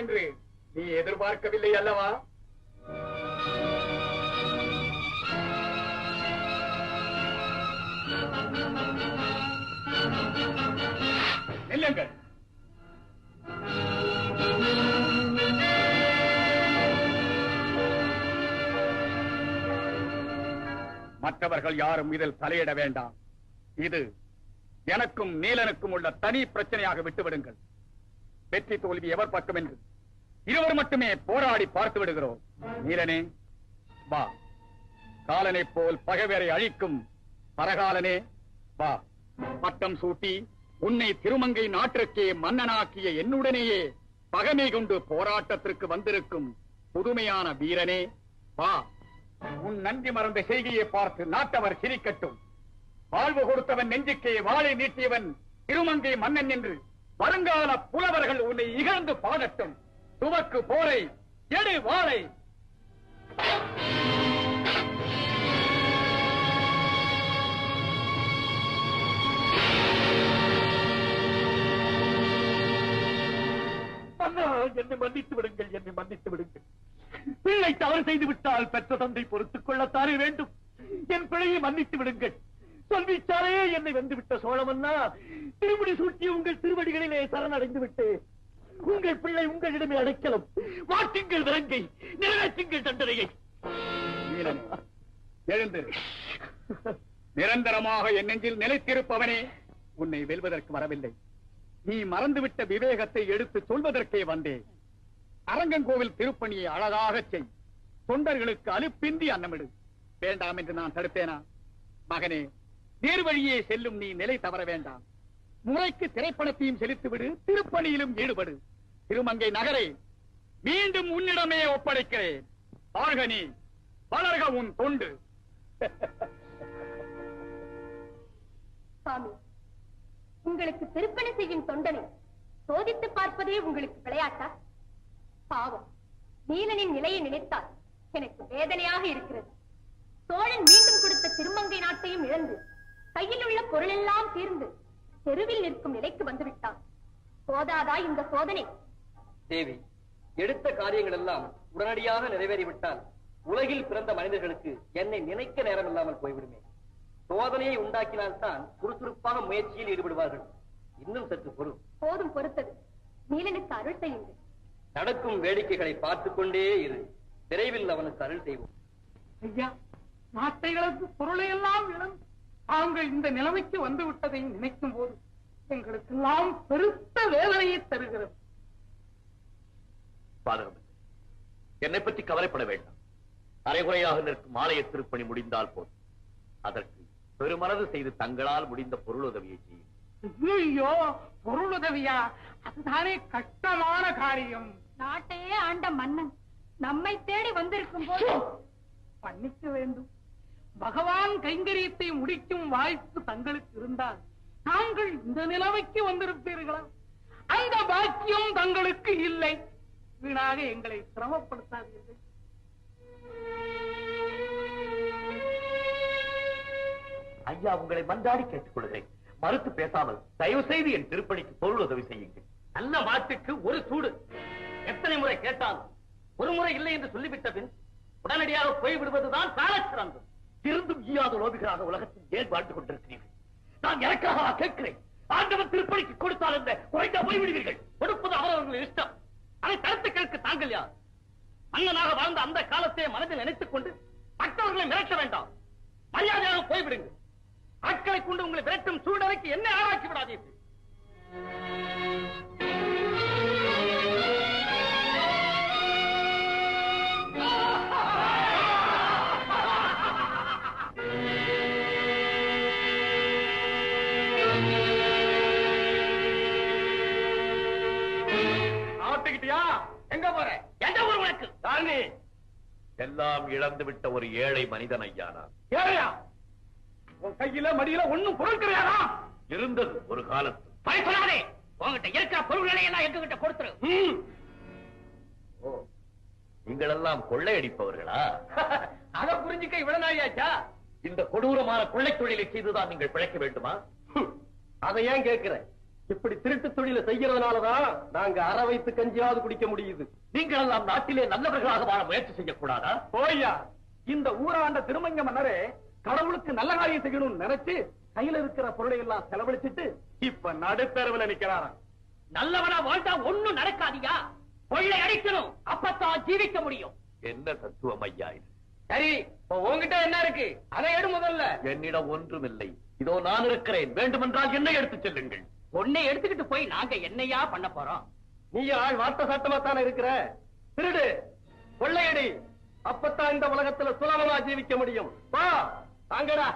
என்று நீ எதிர்பார்க்கவில்லை அல்லவா? நில்லுங்கள். மற்றவர்கள் யாரும் இதில் தலையிட வேண்டாம். இது எனக்கும் நீலனுக்கும் உள்ள தனி பிரச்சனையாக விட்டுவிடுங்கள். வெற்றி தோல்வி எவர் பக்கம் என்று. இருவர் மட்டுமே போராடி பார்த்து விடுகிறோம். நீலனே வா. காலனை போல் பகைவரை அழிக்கும் பரகாலனே வா. பட்டம் சூட்டி உன்னை திருமங்கை நாட்டிற்கே மன்னனாக்கிய என்னுடனேயே பகமை கொண்டு போராட்டத்திற்கு வந்திருக்கும் புதுமையான வீரனே வா. உன் நன்றி மறந்த செய்கையை பார்த்து நாட்டவர் சிரிக்கட்டும். வாழ்வு கொடுத்தவன் நெஞ்சுக்கே வாளை நீட்டியவன் திருமங்கை மன்னன் என்று வருங்கால புலவர்கள் உன்னை இகழ்ந்து பாடட்டும். துவக்கு போரை எடு வாழை என்னை மன்னித்து விடுங்கள் என்னை மன்னித்து விடுங்கள். பிள்ளை தவறு செய்து விட்டால் பெற்ற தந்தை பொறுத்துக் கொள்ளத்தானே வேண்டும். என் பிழையை மன்னித்து விடுங்கள். சொல்விச்சாரே என்னை வந்துவிட்ட சோழமன்னா திருமுடி சூட்டி உங்கள் திருவடிகளிலே சரணடைந்து விட்டு உங்கள் பிள்ளை உங்களிடமே அடைக்கலம். மாற்றுங்கள் விலங்கை நிறைவேற்றுங்கள் தண்டனையை. வீரனே எழுந்திரு நிரந்தரமாக என் நெஞ்சில் நிலைத்திருப்பவனே உன்னை வெல்வதற்கு வரவில்லை. நீ மறந்துவிட்ட விவேகத்தை எடுத்து சொல்வதற்கே வந்தேன். அரங்கங்கோவில் திருப்பணியை அழகாகச் செய். தொண்டர்களுக்கு அலுப்பின்றி அன்னமிடு. வேண்டாம் என்று நான் தடுப்பேனா? மகனே நேர்வழியே செல்லும் நீ நிலை தவற வேண்டாம். முறைக்கு திரைப்பணத்தையும் செலுத்திவிடு திருப்பணியிலும் ஈடுபடு. திருமங்கை நகரை மீண்டும் உன்னிடமே ஒப்படைக்கிறேன். வாழ்க வளர்க உன் தொண்டு. சுவாமி உங்களுக்கு திருப்பணி செய்யும் தொண்டனை சோதித்து பார்ப்பதே உங்களுக்கு விளையாட்டா? பாவம் நீலனின் நிலையை நினைத்தால் எனக்கு வேதனையாக இருக்கிறது. சோழன் மீண்டும் கொடுத்த திருமங்கை நாட்டையும் இழந்து கையில் உள்ள பொருளெல்லாம் தீர்ந்து தெருவில் நிற்கும் நிலைக்கு வந்துவிட்டான். போதாதா இந்த சோதனை? தேவி. எடுத்த காரியங்கள் எல்லாம் உடனடியாக நிறைவேறிவிட்டால் உலகில் பிறந்த மனிதர்களுக்கு என்னை நினைக்க நேரம் இல்லாமல் போய்விடுமே. சோதனையை உண்டாக்கினால்தான் சுறுசுறுப்பான முயற்சியில் ஈடுபடுவார்கள். இன்னும் சற்று பொறு. போதும் பொறுத்தது. நீலனுக்கு அருள் செய்யுங்கள். நடக்கும் வேடிக்கைகளை பார்த்துக் கொண்டே இரு. விரைவில் அவனுக்கு அருள் செய்வோம். ஐயா இழந்து பொருளை எல்லாம் இழந்து தாங்கள் இந்த நிலைமைக்கு வந்து விட்டதை நினைக்கும் போது எங்களுக்கெல்லாம் பெருத்த வேதனையை தருகிறது பாதகம் என்னை பற்றி கவலைப்பட வேண்டாம். அரைகுறையாக நிற்கும் ஆலய திருப்பணி முடிந்தால் போதும். அதற்கு பெருமனது செய்து தங்களால் முடிந்த பொருளுதவியை செய்யும். ஐயோ பொருளுதவியா? அதுதானே கஷ்டமான காரியம். நாட்டையே ஆண்ட மன்னன் நம்மை தேடி வந்திருக்கும் போது பண்ணிக்க வேண்டும். பகவான் கைங்கரியத்தை முடிக்கும் வாய்ப்பு தங்களுக்கு இருந்தால் தாங்கள் இந்த நிலைமைக்கு வந்திருப்பீர்களா? அந்த பாக்கியம் தங்களுக்கு இல்லை. வீணாக எங்களை சிரமப்படுத்தாதீர்கள். ஐயா உங்களை மன்றாடி கேட்டுக் கொள்கிறேன் மறுத்து பேசாமல் தயவு செய்து என் திருப்பணிக்கு பொருள் உதவி செய்யுங்கள். நல்ல வாட்டுக்கு ஒரு சூடு. எத்தனை முறை கேட்டாலும் ஒரு முறை இல்லை என்று சொல்லிவிட்ட பின் உடனடியாக போய்விடுவதுதான் காலச்சிறந்தது. இருந்தும் ஈயாத லோபிகளாக உலகத்தில் ஏன் வாழ்ந்து கொண்டிருக்கிறீர்கள்? நான் எனக்காக கேட்கிறேன்? ஆண்டவன் திருப்பணிக்கு கொடுத்தால் என்ன? குறைந்தா போய்விடுவீர்கள். கொடுப்பது அவரவர்கள் இஷ்டம். அதை தடுத்து கேட்க தாங்கள் யார்? மன்னனாக வாழ்ந்த அந்த காலத்தை மனதில் நினைத்துக் கொண்டு மற்றவர்களை மிரட்ட வேண்டாம். மரியாதையாக போய்விடுங்க ஆட்களை கொண்டு உங்களை விரட்டும் சூழ்நிலைக்கு என்ன ஆராய்ச்சி விடாதீர்கள். தாண்டி எல்லாம் இழந்து விட்ட ஒரு ஏழை மனிதன் ஐயா நான் ஏழையா? உன் கையில மடியில ஒண்ணும் பொருள் கிடையாதா? இருந்தது ஒரு காலத்து. பழி சொல்லாதே. உங்ககிட்ட இருக்கிற பொருள்களை எல்லாம் எங்ககிட்ட கொடுத்துரு. ஓ நீங்கள் எல்லாம் கொள்ளையடிப்பவர்களா? அதை புரிஞ்சுக்க இவ்வளவு நாளியாச்சா இந்த கொடூரமான கொள்ளை தொழிலை செய்துதான் நீங்கள் பிழைக்க வேண்டுமா? அதை ஏன் கேக்குற இப்படி திருட்டு தொழில செய்யறதுனாலதான் நாங்க அற வைத்து கஞ்சியாவது குடிக்க முடியுது. நீங்கள் எல்லாம் நாட்டிலே நல்லவர்களாக வாழ முயற்சி செய்யக்கூடாதா? போய்யா. இந்த ஊராண்ட திருமங்க மன்னரே கடவுளுக்கு நல்ல காரியம் செய்யணும்னு நினைச்சு கையில இருக்கிற பொருளை எல்லாம் செலவழிச்சிட்டு இப்ப நடுத்தருவுல நிக்கிறாராம். நல்லவனா வாழ்ந்தா ஒண்ணும் நடக்காதியா? கொள்ளை அடிக்கணும். அப்பத்தான் ஜீவிக்க முடியும். என்ன தத்துவம் ஐயா இது? சரி உன்கிட்ட என்ன இருக்கு? அதை எடு முதல்ல. என்னிடம் ஒன்றுமில்லை. இதோ நான் இருக்கிறேன். வேண்டுமென்றால் என்னை எடுத்துச் செல்லுங்கள். உன்னை எடுத்துக்கிட்டு போய் நாங்க என்னையா பண்ண போறோம்? நீ ஆள் வார்த்தை சாட்டமா தானே இருக்கிற? திருடு கொள்ளையடி. அப்பத்தான் இந்த உலகத்துல சுலபமா ஜீவிக்க முடியும். வா தாங்கடா.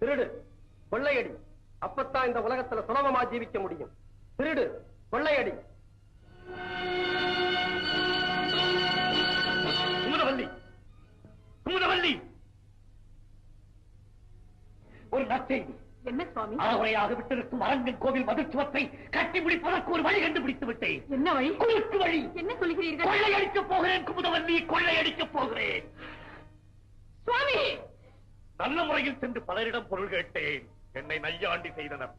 திருடு கொள்ளையடி. அப்பத்தான் இந்த உலகத்துல சுலபமா ஜீவிக்க முடியும். திருடு கொள்ளையடி. குமுதவல்லி குமுதவல்லி. ஒரு நற்செய்தி. என்ன சுவாமி? அறகுறையாக விட்டிருக்கும் அரங்கன் கோவில் மதுச்சுவத்தை கட்டி முடிப்பதற்கு ஒரு வழி கண்டுபிடித்து விட்டேன். என்ன வழி? குறுக்கு வழி. என்ன சொல்கிறீர்கள் கொள்ளையடிக்கப் போகிறேன் குமுதவல்லி கொள்ளையடிக்கப் போகிறேன். சுவாமி! நல்ல முறையில் சென்று பலரிடம் பொருள் கேட்டேன். என்னை நையாண்டி செய்தனர்.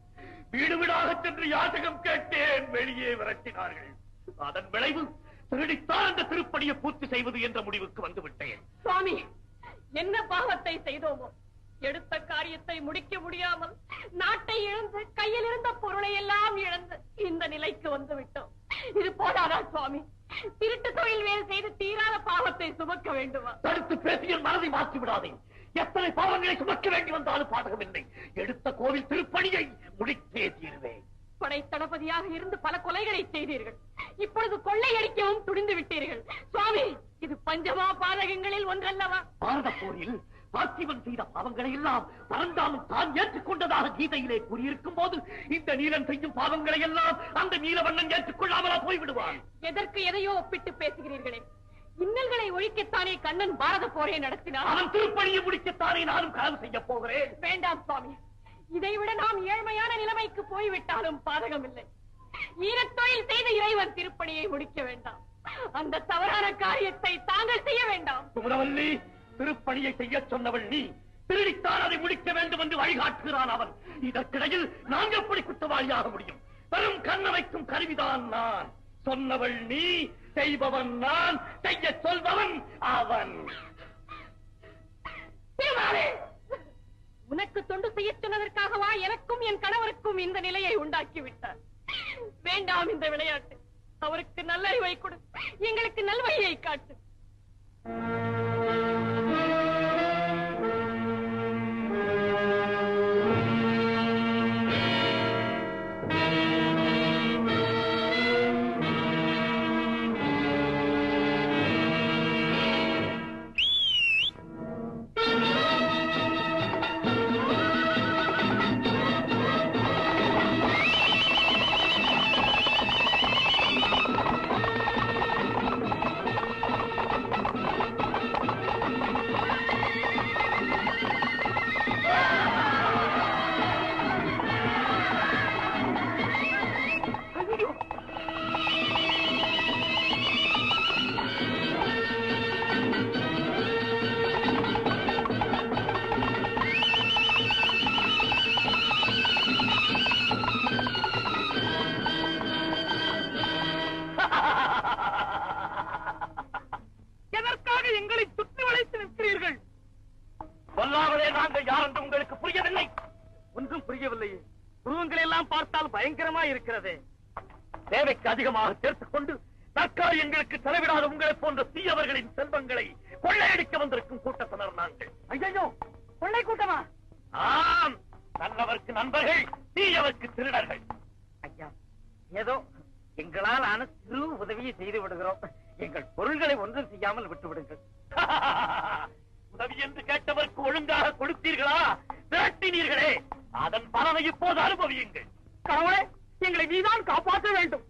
வீடு வீடாக சென்று யாசகம் கேட்டேன். வெளியே விரட்டினார்கள். அதன் விளைவு திருடித்தான் அந்த திருப்பணியை பூர்த்தி செய்வது என்ற முடிவுக்கு வந்து விட்டேன் சுவாமி என்ன பாவத்தை செய்தோமோ? எடுத்த காரியத்தை முடிக்க முடியாமல் நாட்டை இழந்து கையில் இருந்த பொருளை எல்லாம் இழந்து இந்த நிலைக்கு வந்து விட்டோம். இது போதாதா சுவாமி? திருட்டு தொழில் வேறு செய்து தீராத பாவத்தை சுமக்க வேண்டுமா? தடுத்து பேசிய மனதை மாற்றி விடாதே. எத்தனை பாவங்களை சுமக்க வேண்டி வந்தாலும் பாதகமில்லை எடுத்த கோவில் திருப்பணியை முடித்தே தீருவேன். படை தளபதியாக இருந்து பல கொலைகளை செய்தீர்கள். இப்பொழுது கொள்ளையடிக்கவும் துணிந்து விட்டீர்கள். சுவாமி இது பஞ்சமா பாதகங்களில் ஒன்றல்லவா? பாரத போரில் பார்த்திபன் செய்த பாவங்களை எல்லாம் பரந்தாமன் தான் ஏற்றுக்கொண்டதாக கீதையிலே கூறியிருக்கும் போது இந்த நீலன் செய்யும் பாவங்களை எல்லாம் அந்த நீலவண்ணன் ஏற்றுக்கொள்ளாமலா போய்விடுவான். எதற்கு எதையோ ஒப்பிட்டு பேசுகிறீர்களே? இன்னல்களை ஒழிக்கத்தானே கண்ணன் பாரத போரை நடத்தினார் அவன் திருப்பணியை முடிக்கத்தானே நானும் கனவு செய்ய போகிறேன். வேண்டாம் சுவாமி. இதைவிட நாம் ஏழ்மையான நிலைமைக்கு போய்விட்டாலும் பாதகமில்லை. ஈரத்தொழில் செய்த இறைவன் திருப்பணியை முடிக்க வேண்டாம். அந்த தவறான காரியத்தை தாங்கள் செய்ய வேண்டாம். திருப்பணியை செய்ய சொன்னவள் நீ. திருடித்தான் அதை முடிக்க வேண்டும் என்று வழிகாட்டுகிறான் அவன். இதற்கிடையில் நான் எப்படி குற்றவாளியாக முடியும்? வெறும் கண்ண வைக்கும் கருவிதான் நான். சொன்னவள் நீ செய்பவன் நான் செய்ய சொல்பவன் அவன். உனக்கு தொண்டு செய்ய சொன்னதற்காகவா எனக்கும் என் கணவருக்கும் இந்த நிலையை உண்டாக்கி விட்டார் வேண்டாம் இந்த விளையாட்டு. அவருக்கு நல்லறிவை கொடு. எங்களுக்கு நல்வழியை காட்டு. கொள்ளையடிக்க வந்திருக்கும் கூட்டத்தினர் நாங்கள். ஐயோ கொள்ளை கூட்டமா? ஆம் நல்லவர்க்கு நண்பர்கள் தீயவர்க்கு திருடர்கள். ஐயா ஏதோ எங்களால் ஆன சிறு உதவியை செய்து விடுகிறோம். எங்கள் பொருள்களை ஒன்றும் செய்யாமல் விட்டு விடுங்கள் உதவி என்று கேட்டவர்க்கு ஒழுங்காக கொடுத்தீர்களா? விரட்டினீர்களே. அதன் பலனை இப்போது அனுபவியுங்கள். கடவுளே எங்களை நீதான் காப்பாற்ற வேண்டும்.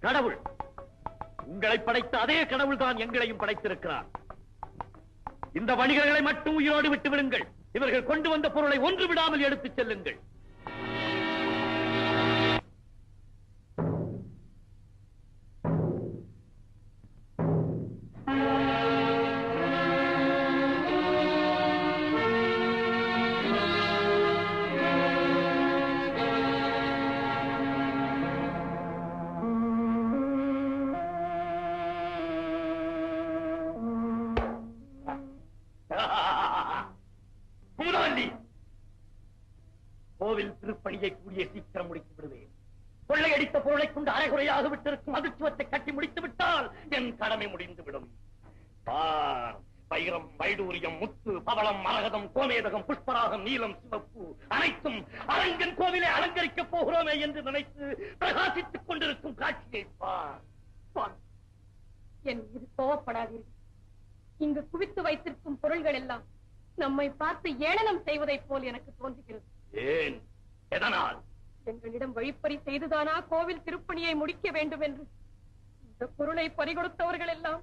கடவுள் உங்களை படைத்த அதே கடவுள் தான் எங்களையும் படைத்திருக்கிறார். இந்த வணிகர்களை மட்டும் உயிரோடு விட்டு விடுங்கள். இவர்கள் கொண்டு வந்த பொருளை ஒன்று விடாமல் எடுத்துச் செல்லுங்கள். கூடிய சீக்கிரம் முடித்து விடுவேன் கொள்ளையடித்த பொருளை கொண்டு அரைகுறையாக விட்டிருக்கும் அதிர்ச்சுவத்தை கட்டி முடித்து விட்டால் என் கடமை முடிந்துவிடும். வைரம் வைடூரியம் முத்து பவளம் மரகதம் கோமேதகம் புஷ்பராகம் நீலம் சிவப்பு அனைத்தும் அரங்கன் கோவிலை அலங்கரிக்கப் போகிறோமே என்று நினைத்து பிரகாசித்துக் கொண்டிருக்கும் காட்சியை என் மீது கோவப்படாதீர்கள் இங்கு குவித்து வைத்திருக்கும் பொருள்கள் எல்லாம் நம்மை பார்த்து ஏளனம் செய்வதைப் போல் எனக்கு தோன்றுகிறது. ஏன்? எதனால்? எங்களிடம் வழிப்பறி செய்துதானா கோவில் திருப்பணியை முடிக்க வேண்டும் என்று? இந்த பொருளை பறிகொடுத்தவர்கள் எல்லாம்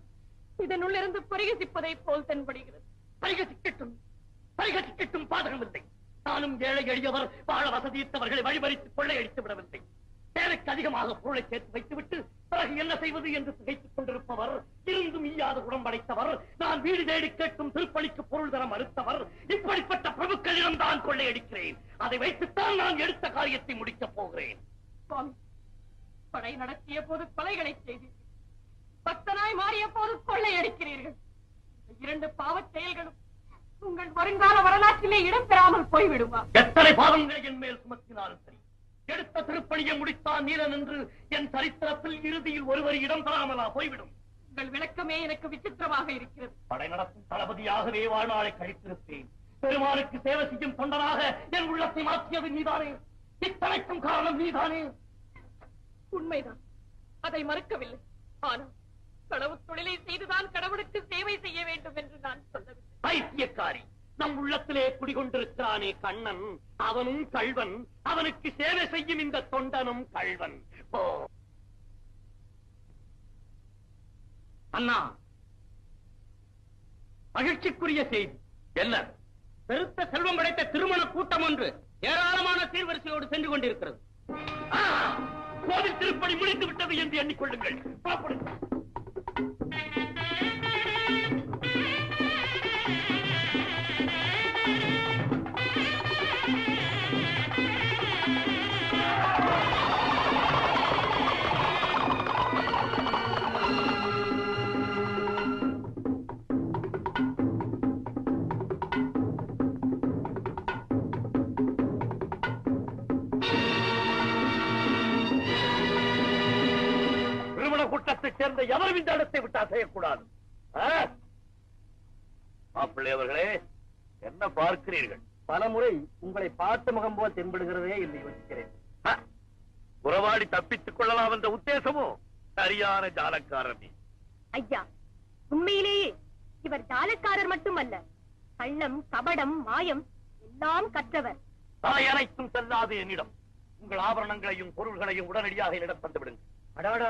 இதனுள்ளிருந்து பரிகசிப்பதைப் போல் தென்படுகிறது. பரிகசிக்கட்டும். பரிகசிக்கட்டும் பாதகமில்லை. நானும் ஏழை எளியவர் வாழ வசதியற்றவர்களை வழிபறித்து கொள்ளையடித்து விடவில்லை தேவைக்கு அதிகமாக பொருளை சேர்த்து வைத்துவிட்டு பிறகு என்ன செய்வது என்று திகைத்துக் கொண்டிருப்பவர் இருந்தும் ஈயாத உடம்படைத்தவர் நான் வீடு தேடி கேட்கும் திருப்பணிக்கு பொருள் தர மறுத்தவர் இப்படிப்பட்ட பிரபுக்களிடம் தான் கொள்ளையடிக்கிறேன். அதை வைத்துத்தான் நான் எடுத்த காரியத்தை முடிக்கப் போகிறேன். படை நடத்திய போது கொலைகளை செய்தீர்கள். பக்தனாய் மாறிய போது கொள்ளையடிக்கிறீர்கள். இரண்டு பாவச் செயல்களும் உங்கள் வருங்கால வரலாற்றிலே இடம் பெறாமல் போய்விடுமா? எத்தனை பாவங்களை என் மேல் சுமத்தினாலும் சரி எடுத்த திருப்பணியை முடித்தான் நீலன் என்று என் சரித்திரத்தில் இறுதியில் ஒருவர் இடம் பெறாமலா போய்விடும். உங்கள் விளக்கமே எனக்கு விசித்திரமாக இருக்கிறது. படை நடத்தும் தளபதியாகவே வாழ்நாளை கழித்திருப்பேன். பெருமானுக்கு சேவை செய்யும் தொண்டனாக என் உள்ளத்தை மாற்றியது நீதானே. இத்தனைக்கும் காரணம் நீதானே. உண்மைதான். அதை மறுக்கவில்லை. ஆனால் கடவுள் தொழிலை செய்துதான் கடவுளுக்கு சேவை செய்ய வேண்டும் என்று நான் சொல்லவில்லை. பைத்தியக்காரி. நம் உள்ளத்திலே குடிகொண்டிருக்கிறானே கண்ணன். அவனும் கள்வன். அவனுக்கு சேவை செய்யும் இந்த தொண்டனும் கள்வன். ஓ. அண்ணா மகிழ்ச்சிக்குரிய செய்தி. என்ன? பெருத்த செல்வம் படைத்த திருமண கூட்டம் ஒன்று ஏராளமான சீர்வரிசையோடு சென்று கொண்டிருக்கிறது. கோவில் திருப்பணி முடிந்து விட்டது என்று எண்ணிக்கொள்ளுங்கள். புறப்படுங்கள் சேர்ந்த எவரும் இந்த இடத்தை விட்டு அசையக்கூடாது ஆ? மாப்பிள்ளை அவர்களே என்ன பார்க்கிறீர்கள்? பலமுறை உங்களை பார்த்த முகம் போல் தென்படுகிறதே என்று யோசிக்கிறேன்? உறவாடி தப்பித்துக் கொள்ளலாம் என்ற உத்தேசமோ? சரியான ஜாலக்காரன் நீ. ஐயா உண்மையிலேயே இவர் ஜாலக்காரர் மட்டுமல்ல. கள்ளம் கபடம் மாயம் எல்லாம் கற்றவர். அனைத்தும் செல்லாது என்னிடம். உங்கள் ஆபரணங்களையும் பொருள்களையும் உடனடியாக என்னிடம் தந்து விடுங்கள் அடாடா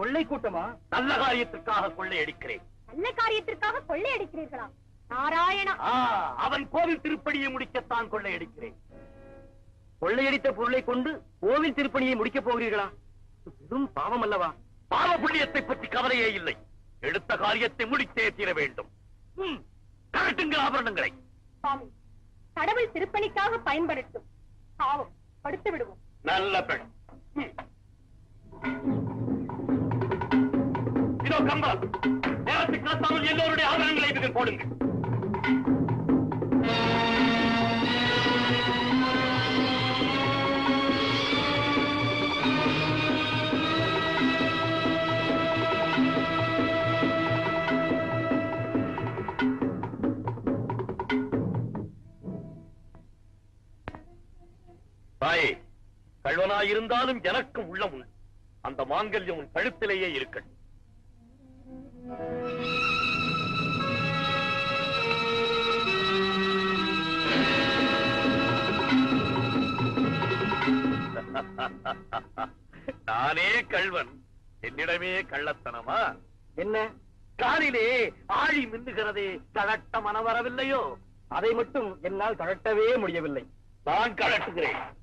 கொள்ளை கூட்டமா? நல்ல காரியத்திற்காக கொள்ளையடிக்கிறேன் நல்ல காரியத்திற்காக கொள்ளையடிக்கிறீர்களா நாராயணா. ஆ, அவன் கோவில் திருப்படியை முடிக்கத்தான் கொள்ளையடிக்கிறேன் கொள்ளையடித்த பொருளை கொண்டு கோவில் திருப்பணியை முடிக்கப் போகிறீர்களா? பெரும் பாவம் அல்லவா? பாவ புண்ணியத்தை பற்றி கவலையே இல்லை. எடுத்த காரியத்தை முடித்தே தீர வேண்டும். ம், கழட்டுங்கள் ஆபரணங்களை. சுவாமி கடவுள் திருப்பணிக்காக பயன்படுத்தும். பாவம் படுத்து விடுவோம். நல்ல பெண். ம். இதோ கம்பல் நேரத்துக்கு காத்தாமல் எல்லோருடைய ஆதாரங்களை இதில் போடுங்கள். தாயே கள்வனாயிருந்தாலும் எனக்கும் உள்ளம் உண்டு. அந்த மாங்கல்யம் உன் கழுத்திலேயே இருக்கட்டும். நானே கள்வன். என்னிடமே கள்ளத்தனமா? என்ன? காலிலே ஆழி மின்னுகிறதே கழட்ட மனம் வரவில்லையோ அதை மட்டும் என்னால் தகட்டவே முடியவில்லை. நான் கழட்டுகிறேன்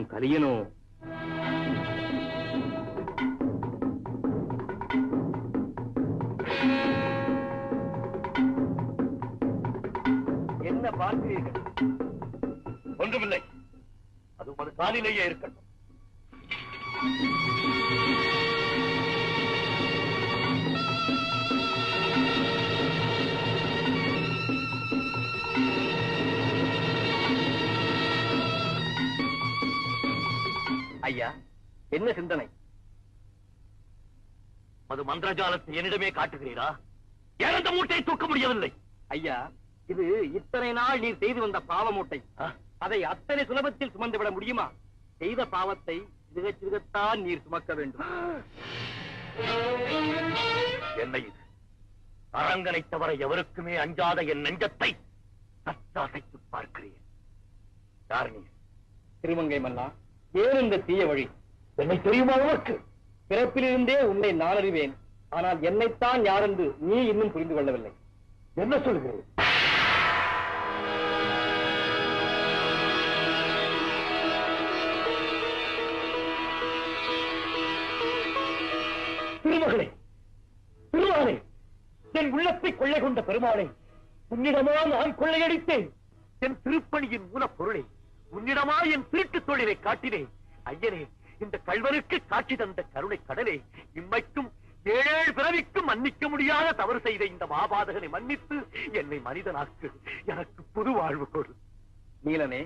நம் கலியனோ. என்ன பார்க்கிறீர்கள்? ஒன்றுமில்லை. அது உமது காலிலேயே இருக்கட்டும். ஐயா. என்ன சிந்தனை? அது மந்திரஜாலத்தை என்னிடமே காட்டுகிறீரா? அந்த மூட்டையை தூக்க முடியவில்லை. ஐயா இது இத்தனை நாள் நீர் செய்து வந்த பாவ மூட்டை? அதை அத்தனை சுலபத்தில் சுமந்து விட முடியுமா? செய்த பாவத்தை சிறுக சிறுகத்தான் நீர் சுமக்க வேண்டும். என்ன இது? அரங்கனை தவிர எவருக்குமே அஞ்சாத என் நெஞ்சத்தை சத்தாசைத்து பார்க்கிறேன் யார் நீ திருமங்கை மன்னா. ஏன் இந்த தீய வழி. என்னை தெரியுமா உனக்கு? பிறப்பிலிருந்தே உன்னை நான் அறிவேன். ஆனால் என்னைத்தான் யாரென்று நீ இன்னும் புரிந்து கொள்ளவில்லை. என்ன சொல்கிறேன் திருமகளே திருமாலே என் உள்ளத்தை கொள்ளை கொண்ட பெருமாளே உன்னிடமா நான் கொள்ளையடித்தேன். என் திருப்பணியின் மூலப்பொருளை. உன்னிடமா என் திருட்டு தொழிலை காட்டினேன். ஐயனே இந்த கல்வனுக்கு காட்சி தந்த கருணை கடலே இம்மைக்கும் ஏழேழு பிறவிக்கும் மன்னிக்க முடியாத தவறு செய்த இந்த மாபாதகனை மன்னித்து என்னை மனிதனாக்கு எனக்கு புது வாழ்வு கொடு. நீலனே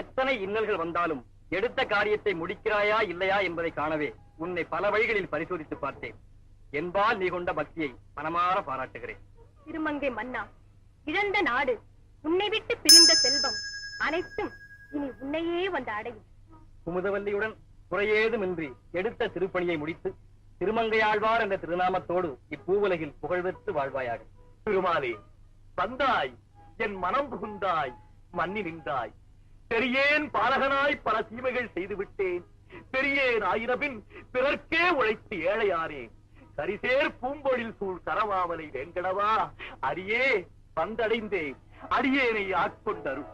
எத்தனை இன்னல்கள் வந்தாலும் எடுத்த காரியத்தை முடிக்கிறாயா இல்லையா என்பதை காணவே உன்னை பல வழிகளில் பரிசோதித்து பார்த்தேன். என்பால் நீ கொண்ட பக்தியை மனமாற பாராட்டுகிறேன். திருமங்கை மன்னா இழந்த நாடு உன்னை விட்டு பிரிந்த செல்வம் அனைத்தும் இனி உன்னையே வந்து அடையும். குமுதவல்லியுடன் குறையேதுமின்றி எடுத்த திருப்பணியை முடித்து திருமங்கையாழ்வார் என்ற திருநாமத்தோடு இப்பூவுலகில் புகழ்பெற்று வாழ்வாயாக. திருமாலே வந்தாய் என் மனம் புகுந்தாய் மன்னி நின்றாய் பெரியேன் பாலகனாய் பல தீமைகள் செய்து விட்டேன் பெரியேன் ஆயிரபின் பிறர்க்கே உழைத்து ஏழையானேன் கரிசேர் பூம்பொழில் சூழ் கரவாமலை வெங்கடவா அடியே வந்தடைந்தேன். அடியேனை ஆட்கொண்டருள்.